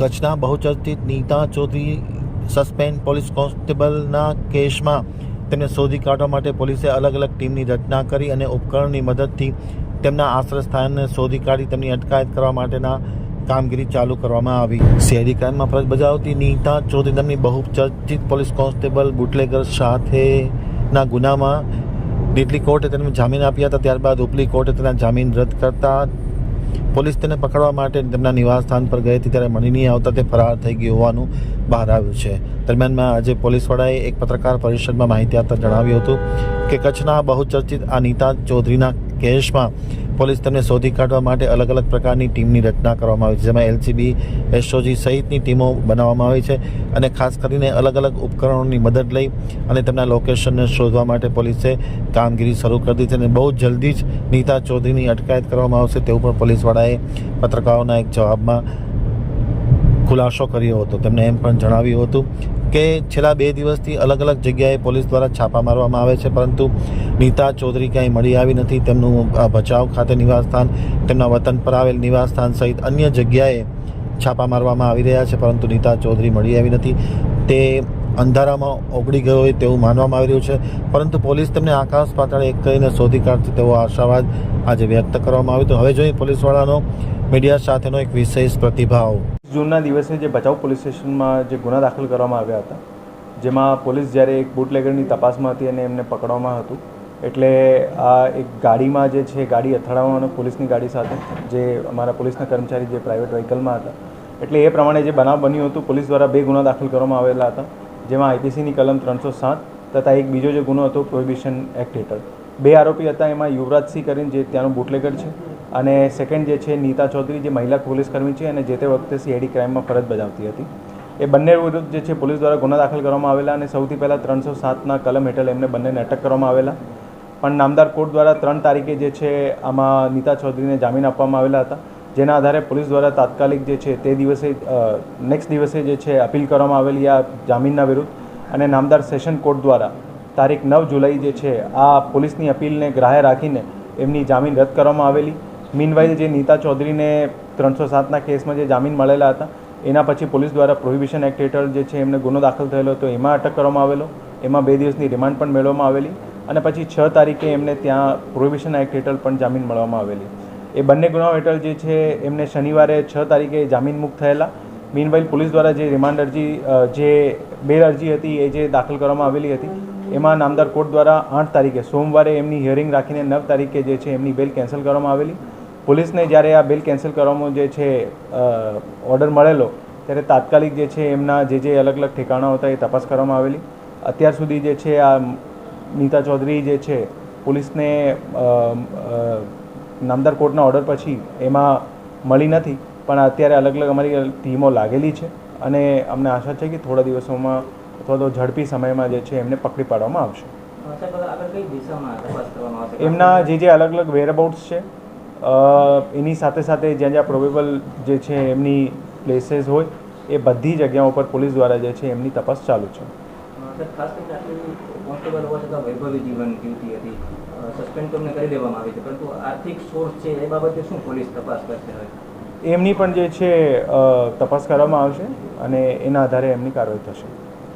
કચ્છના બહુચર્ચિત Nita Chaudhary suspend police કોન્સ્ટેબલના કેસમાં. તેમને શોધી કાઢવા માટે પોલીસે અલગ અલગ ટીમની રચના કરી અને ઉપકરણની મદદથી તેમના આશ્રય સ્થાનને શોધી કાઢી તેમની અટકાયત કરવા માટેના કામગીરી ચાલુ કરવામાં આવી. ક્રાઇમમાં ફરજ બજાવતી નીતા ચૌધરી નામની બહુચર્ચિત પોલીસ કોન્સ્ટેબલ બુટલેગર સાથેના ગુનામાં દિલ્હી કોર્ટે તેમને જામીન આપ્યા હતા. ત્યારબાદ ઉપલી કોર્ટે તેના જામીન રદ કરતા પોલીસ તેને પકડવા માટે તેમના નિવાસ સ્થાન પર ગઈ હતી, ત્યારે મળી નહીં આવતા તે ફરાર થઈ ગયું હોવાનું બહાર આવ્યું છે. દરમિયાનમાં આજે પોલીસવાળાએ એક પત્રકાર પરિષદમાં માહિતી આપતા જણાવ્યું હતું કે કચ્છના બહુચર્ચિત આ નીતા ચૌધરીના કેસમાં પોલીસ તેમને શોધી કાઢવા માટે અલગ અલગ પ્રકારની ટીમની રચના કરવામાં આવી છે, જેમાં એલસીબી, એસઓજી સહિતની ટીમો બનાવવામાં આવી છે અને ખાસ કરીને અલગ અલગ ઉપકરણોની મદદ લઈ અને તેમના લોકેશનને શોધવા માટે પોલીસે કામગીરી શરૂ કરી છે અને બહુ જલ્દી જ નીતા ચૌધરીની અટકાયત કરવામાં આવશે તેવું પણ પોલીસવાળાએ પત્રકારોના એક જવાબમાં ખુલાસો કર્યો હતો. તેમણે એમ પણ જણાવ્યું હતું કે છેલ્લા બે દિવસથી અલગ અલગ જગ્યાએ પોલીસ દ્વારા છાપા મારવામાં આવે છે, પરંતુ નીતા ચૌધરી ક્યાંય મળી આવી નથી. તેમનું ભચાઉ ખાતે નિવાસસ્થાન, તેમના વતન પર આવેલ નિવાસસ્થાન સહિત અન્ય જગ્યાએ છાપા મારવામાં આવી રહ્યા છે, પરંતુ નીતા ચૌધરી મળી આવી નથી. તે અંધારામાં ઓગળી ગયો હોય તેવું માનવામાં આવી રહ્યું છે, પરંતુ પોલીસ તેમને આકાશ પાતાળે એક કરીને શોધી કાઢશે તેવો આશાવાદ આજે વ્યક્ત કરવામાં આવ્યો તો હવે જોઈએ પોલીસવાળાનો મીડિયા સાથેનો એક વિશેષ પ્રતિભાવ. જૂનના દિવસે જે ભચાઉ પોલીસ સ્ટેશનમાં જે ગુના દાખલ કરવામાં આવ્યા હતા, જેમાં પોલીસ જ્યારે એક બુટલેગરની તપાસમાં હતી અને એમને પકડવામાં હતું, એટલે આ એક ગાડીમાં જે છે, ગાડી અથડાવવાનો પોલીસની ગાડી સાથે, જે અમારા પોલીસના કર્મચારી જે પ્રાઇવેટ વ્હીકલમાં હતા, એટલે એ પ્રમાણે જે બનાવ બન્યું હતું, પોલીસ દ્વારા બે ગુના દાખલ કરવામાં આવેલા હતા, જેમાં આઈપીસીની કલમ ત્રણસો સાત તથા એક બીજો જે ગુનો હતો પ્રોહિબિશન એક્ટ હેઠળ. બે આરોપી હતા, એમાં યુવરાજસિંહ કરીને જે ત્યાંનો બુટલેગર છે અને સેકન્ડ જે છે, નીતા ચૌધરી, જે મહિલા પોલીસકર્મી છે અને જે તે વખતે સીઆઈડી ક્રાઇમમાં ફરજ બજાવતી હતી. એ બંને વિરુદ્ધ જે છે, પોલીસ દ્વારા ગુના દાખલ કરવામાં આવેલા અને સૌથી પહેલાં ત્રણસો સાતના કલમ હેઠળ એમને બંનેને અટક કરવામાં આવેલા. પણ નામદાર કોર્ટ દ્વારા ત્રણ તારીખે જે છે, આમાં નીતા ચૌધરીને જામીન આપવામાં આવેલા હતા. જેના આધારે પોલીસ દ્વારા તાત્કાલિક જે છે, તે દિવસે નેક્સ્ટ દિવસે જે છે, અપીલ કરવામાં આવેલી આ જામીનના વિરુદ્ધ. અને નામદાર સેશન કોર્ટ દ્વારા તારીખ નવ જુલાઈ જે છે, આ પોલીસની અપીલને ગ્રાહ્ય રાખીને એમની જામીન રદ કરવામાં આવેલી. મીનવાઇલ જે નીતા ચૌધરીને ત્રણસો સાતના કેસમાં જે જામીન મળેલા હતા, એના પછી પોલીસ દ્વારા પ્રોહિબિશન એક્ટ હેઠળ જે છે એમને ગુનો દાખલ થયેલો હતો, એમાં અટક કરવામાં આવેલો. એમાં બે દિવસની રિમાન્ડ પણ મેળવવામાં આવેલી અને પછી છ તારીખે એમને ત્યાં પ્રોહિબિશન એક્ટ હેઠળ પણ જામીન મળવામાં આવેલી. એ બંને ગુનાઓ હેઠળ જે છે એમને શનિવારે છ તારીખે જામીન મુક્ત થયેલા. મીનવાઇલ પોલીસ દ્વારા જે રિમાન્ડ અરજી જે બેલ અરજી હતી એ જે દાખલ કરવામાં આવેલી હતી, એમાં નામદાર કોર્ટ દ્વારા આઠ તારીખે, સોમવારે એમની હિયરિંગ રાખીને નવ તારીખે જે છે એમની બેલ કેન્સલ કરવામાં આવેલી. પોલીસને જ્યારે આ બિલ કેન્સલ કરવામાં જે છે ઓર્ડર મળેલો ત્યારે તાત્કાલિક જે છે એમના જે જે અલગ અલગ ઠેકાણા હતા એ તપાસ કરવામાં આવેલી. અત્યાર સુધી જે છે આ નીતા ચૌધરી જે છે પોલીસને નામદાર કોર્ટના ઓર્ડર પછી એમાં મળી નથી પણ અત્યારે અલગ અલગ અમારી ટીમો લાગેલી છે અને અમને આશા છે કે થોડા દિવસોમાં અથવા તો ઝડપી સમયમાં જે છે એમને પકડી પાડવામાં આવશે. એમના જે જે અલગ અલગ વેરઅબાઉટ્સ છે એની સાથે સાથે જ્યાં જ્યાં પ્રોબેબલ જે છે એમની પ્લેસીસ હોય એ બધી જગ્યાઓ પર પોલીસ દ્વારા જે છે એમની તપાસ ચાલુ છે. એમની પણ જે છે તપાસ કરવામાં આવશે અને એના આધારે એમની કાર્યવાહી થશે.